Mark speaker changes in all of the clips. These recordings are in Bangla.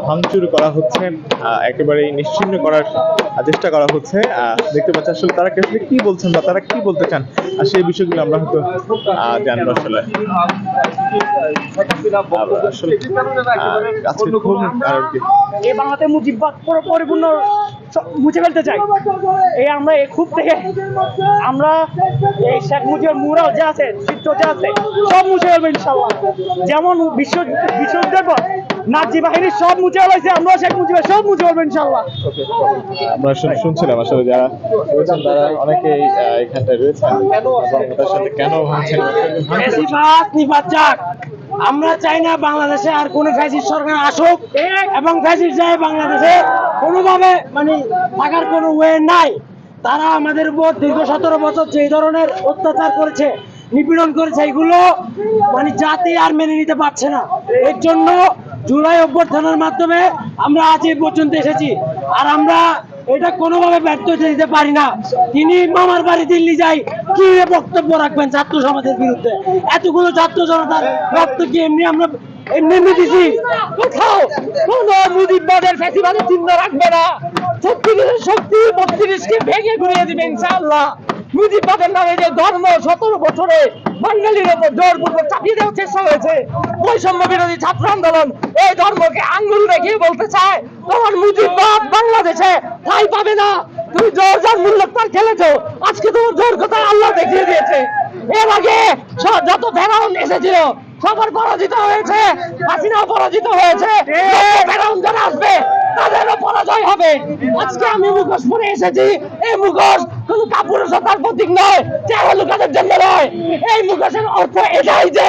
Speaker 1: ভাঙচুর করা হচ্ছে আহ, একেবারে নিশ্চিন্ন করার চেষ্টা করা হচ্ছে। দেখতে পাচ্ছি আসলে তারা আসলে কি বলছেন বা তারা কি বলতে চান? আর সেই বিষয়গুলো আমরা হয়তো জানব আসলে। আহ, আসলে আহ, আজকে খুব আর কি।
Speaker 2: এই বাংলাতে মুজিববাদ পরিপূর্ণ মুছে ফেলতে চাই। এই আমরা এই খুব থেকে আমরা এই শেখ মুজিবের মুরাল যা আছে চিত্র যা আছে সব মুছে ফেলব ইনশাল্লাহ। যেমন বিশ্ব বিশ্বযুদ্ধের পর নাজি বাহিনী সব মুছে আমরা শেখ মুজিবের সব মুছে ফেলব ইনশাল্লাহ
Speaker 1: আমরা শুনছিলাম আসলে যারা রয়েছেন তারা অনেকেই এখানটায় রয়েছেন সাথে কেন
Speaker 2: আমরা চাই না বাংলাদেশে আর কোন ফ্যাসিস্ট সরকার আসুক এবং ফ্যাসিস্ট যায় বাংলাদেশে। কোনোভাবে মানে থাকার কোনো ওয়ে নাই। তারা আমাদের উপর দীর্ঘ সতেরো বছর যে ধরনের অত্যাচার করেছে নিপীড়ন করেছে এগুলো মানে জাতি আর মেনে নিতে পারছে না। এর জন্য জুলাই অভ্যর্থনার মাধ্যমে আমরা আজ এই পর্যন্ত এসেছি। আর আমরা এটা কোনোভাবে ব্যর্থ হতে দিতে পারি না। তিনি মামার বাড়ি দিল্লি যাই, কি বক্তব্য রাখবেন ছাত্র সমাজের বিরুদ্ধে? এতগুলো ছাত্র জনতার রক্ত কি এমনি আমরা এমনি শক্তি বত্রিশকে ভেঙে ঘুরিয়ে দিবে, ইনশাআল্লাহ। মুজিববাদের নামে যে ধর্ম সতেরো বছরে বাঙালির ওপর জোরপূর্বক চাপিয়ে দেওয়ার চেষ্টা হয়েছে, বৈষম্য বিরোধী ছাত্র আন্দোলন এই ধর্মকে আঙ্গুল দেখিয়ে বলতে চায় তোমার মুজিববাদ বাংলাদেশে ঠাই পাবে না। তুমি জোর যার মূল্য তার খেলেছো, আজকে তোমার জোর কথা আল্লাহ দেখিয়ে দিয়েছে। এর আগে যত ফেরাউন এসেছিল, সবার পরাজিত হয়েছে, হাসিনাও পরাজিত হয়েছে। ফেরাউন যারা আসবে, তাদেরও পরাজয় হবে। আজকে আমি মুখোশ পরে এসেছি, এই মুখোশ কোনো কাপুরুষতার প্রতীক নয় চেহারা লুকানোর জন্য নয়। এই মুখোশের অর্থ এটাই যে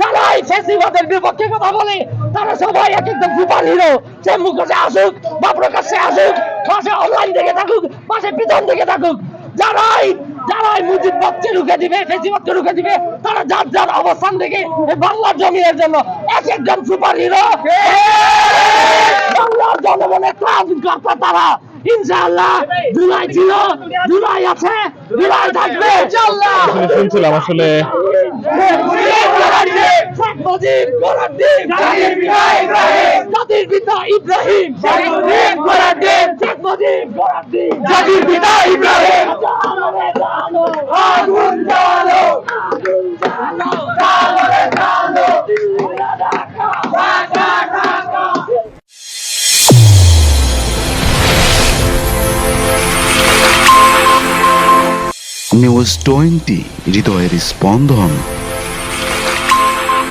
Speaker 2: যারা এই ফেসিবাদের বিপক্ষে কথা বলে তারা সবাই এক একদম সুপার হিরো। সে মুখোশে আসুক বা প্রকাশ্যে আসুক পাশে অনলাইন থেকে থাকুক পাশে পিছন থেকে থাকুক যারাই যারাই মুজিব বাচ্চা রুখে দিবে ফেসিবাদকে রুখে দিবে তারা যার যার অবস্থান থেকে এই বাংলার জমিনের জন্য এক একজন সুপার হিরো। বাংলার জনগণের কর্তা তারা। ইনশাআল্লাহ জুলাই ছিল জুলাই আছে জুলাই থাকবে ইনশাআল্লাহ।
Speaker 1: শুনছিলাম আসলে।
Speaker 2: জাতির পিতা ইব্রাহিম। জাতির পিতা
Speaker 3: নিউজ টোয়েন্টি হৃদয়ের স্পন্দন।